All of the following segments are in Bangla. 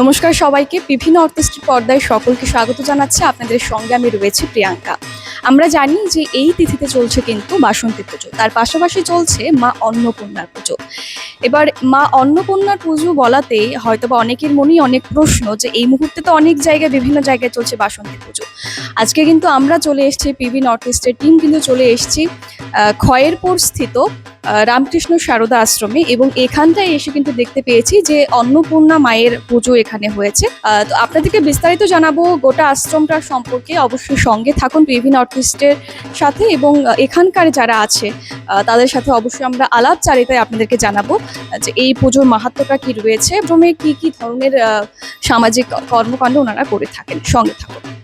নমস্কার সবাইকে। বিভিন্ন অর্থস্ট্রিট পর্দায় সকলকে স্বাগত জানাচ্ছি। আপনাদের সঙ্গে আমি রয়েছি প্রিয়াঙ্কা। আমরা জানি যে এই তিথিতে চলছে কিন্তু বাসন্তী পুজো। তার পাশাপাশি চলছে মা অন্নপূর্ণার পুজো। এবার মা অন্নপূর্ণার পুজো বলাতেই হয়তোবা অনেকের মনেই অনেক প্রশ্ন যে এই মুহূর্তে তো অনেক জায়গায়, বিভিন্ন জায়গায় চলছে বাসন্তী পুজো। আজকে কিন্তু আমরা চলে এসেছি পিভি নর্থ ইস্টের টিম কিন্তু চলে এসেছি। খয়েরপুর স্থিত রামকৃষ্ণ সারদা আশ্রমে এবং এখানটায় এসে কিন্তু দেখতে পেয়েছি যে অন্নপূর্ণা মায়ের পুজো এখানে হয়েছে। তো আপনাদেরকে বিস্তারিত জানাব গোটা আশ্রমটার সম্পর্কে। অবশ্যই সঙ্গে থাকুন বিভিন্ন আর্টিস্টের সাথে এবং এখানকার যারা আছে তাদের সাথে অবশ্যই আমরা আলাপচারিতায় আপনাদেরকে জানাব যে এই পুজোর মাহাত্মটা কি রয়েছে। আশ্রমে কি কি ধরনের সামাজিক কর্মকাণ্ড ওনারা করে থাকেন। সঙ্গে থাকুন।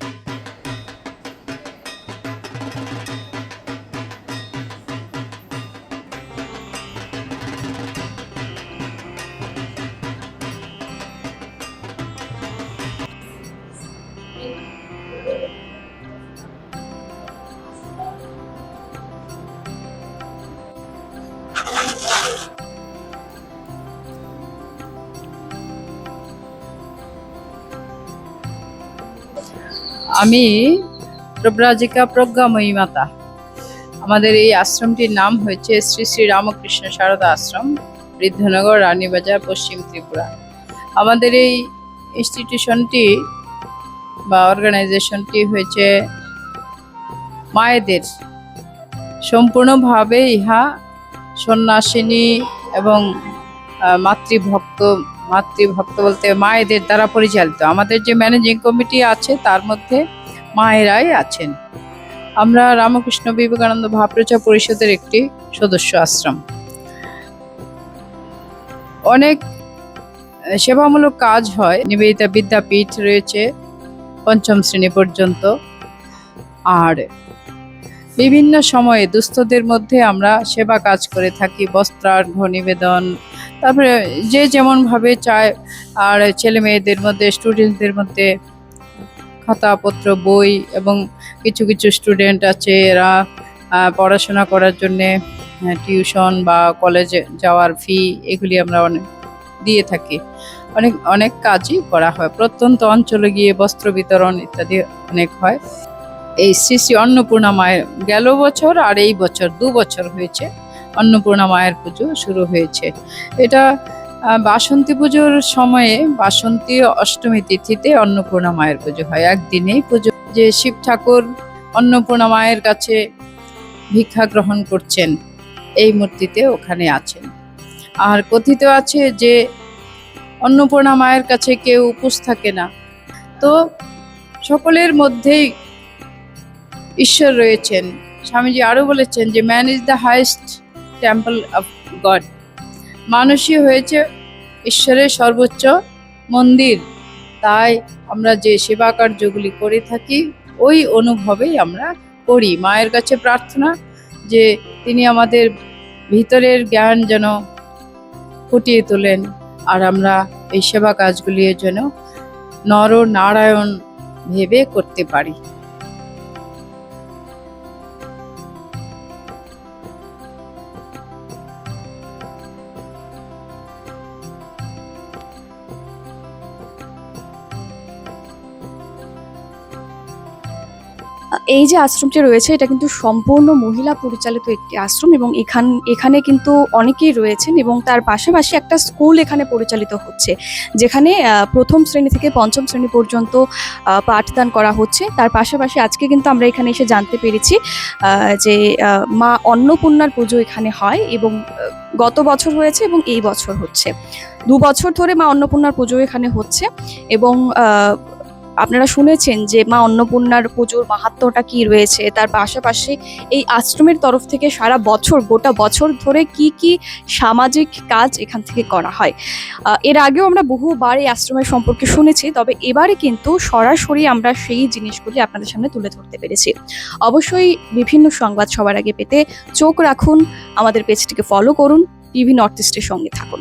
আমি প্রব্রাজিকা প্রজ্ঞাময়ী মাতা। আমাদের এই আশ্রমটির নাম হয়েছে শ্রী শ্রী রামকৃষ্ণ সারদা আশ্রম, বৃদ্ধনগর, রানীবাজার, পশ্চিম ত্রিপুরা। আমাদের এই ইনস্টিটিউশনটি বা অর্গানাইজেশনটি হয়েছে মায়েদের। সম্পূর্ণভাবে ইহা সন্ন্যাসিনী এবং মাতৃভক্ত মাতৃভক্ত বলতে মায়েদের দ্বারা পরিচালিত। আমাদের যে ম্যানেজিং কমিটি আছে, তার মধ্যে মায়েরাই আছেন। আমরা রামকৃষ্ণ বিবেকানন্দ ভাবপ্রচার পরিষদের একটি সদস্য আশ্রম। অনেক সেবামূলক কাজ হয়। নিবেদিতা বিদ্যাপীঠ রয়েছে, পঞ্চম শ্রেণি পর্যন্ত। আর বিভিন্ন সময়ে দুস্থদের মধ্যে আমরা সেবা কাজ করে থাকি, বস্ত্রার্ঘ নিবেদন। তারপরে যে যেমনভাবে চায়, আর ছেলে মেয়েদের মধ্যে স্টুডেন্টদের মধ্যে খাতাপত্র, বই এবং কিছু কিছু স্টুডেন্ট আছে এরা পড়াশোনা করার জন্যে টিউশন বা কলেজে যাওয়ার ফি এগুলি আমরা অনেক দিয়ে থাকি। অনেক অনেক কাজই করা হয়। প্রত্যন্ত অঞ্চলে গিয়ে বস্ত্র বিতরণ ইত্যাদি অনেক হয়। এই শ্রী শ্রী অন্নপূর্ণা মায়ের গেল বছর আর এই বছর দু বছর হয়েছে। অন্নপূর্ণা মায়ের পুজো শুরু হয়েছে। এটা বাসন্তী পুজোর সময়ে বাসন্তী অষ্টমী তিথিতে অন্নপূর্ণা মায়ের পুজো হয়। একদিনেই পুজো যে শিব ঠাকুর অন্নপূর্ণা মায়ের কাছে ভিক্ষা গ্রহণ করছেন, এই মূর্তিতে ওখানে আছেন। আর কথিত আছে যে অন্নপূর্ণা মায়ের কাছে কেউ উপোস থাকে না। তো সকলের মধ্যেই ঈশ্বর রয়েছেন। স্বামীজি আরও বলেছেন যে man is the highest temple of God মানুষই হয়েছে ঈশ্বরের সর্বোচ্চ মন্দির। তাই আমরা যে সেবা কার্যগুলি করে থাকি, ওই অনুভবেই আমরা করি। মায়ের কাছে প্রার্থনা যে, তিনি আমাদের ভিতরের জ্ঞান যেন ফুটিয়ে তোলেন আর আমরা এই সেবা কাজগুলি যেন নর নারায়ণ ভেবে করতে পারি। এই যে আশ্রমটি রয়েছে, এটা কিন্তু সম্পূর্ণ মহিলা পরিচালিত একটি আশ্রম এবং এখান, এখানে কিন্তু অনেকেই রয়েছেন এবং তার পাশাপাশি একটা স্কুল এখানে পরিচালিত হচ্ছে, যেখানে প্রথম শ্রেণি থেকে পঞ্চম শ্রেণি পর্যন্ত পাঠদান করা হচ্ছে। তার পাশাপাশি আজকে কিন্তু আমরা এখানে এসে জানতে পেরেছি যে মা অন্নপূর্ণার পুজো এখানে হয় এবং গত বছর হয়েছে এবং এই বছর হচ্ছে। দু বছর ধরে মা অন্নপূর্ণার পুজো এখানে হচ্ছে এবং আপনারা শুনেছেন যে মা অন্নপূর্ণার পুজোর মাহাত্ম্যটা কি রয়েছে? তার পাশাপাশি এই আশ্রমের তরফ থেকে সারা বছর, গোটা বছর ধরে কি কি সামাজিক কাজ এখান থেকে করা হয়? এর আগেও আমরা বহুবার এই আশ্রমের সম্পর্কে শুনেছি, তবে এবারে কিন্তু সরাসরি আমরা সেই জিনিসগুলি আপনাদের সামনে তুলে ধরতে পেরেছি। অবশ্যই বিভিন্ন সংবাদ সবার আগে পেতে চোখ রাখুন, আমাদের পেজটিকে ফলো করুন টিভি নর্থ ইস্টের সঙ্গে থাকুন।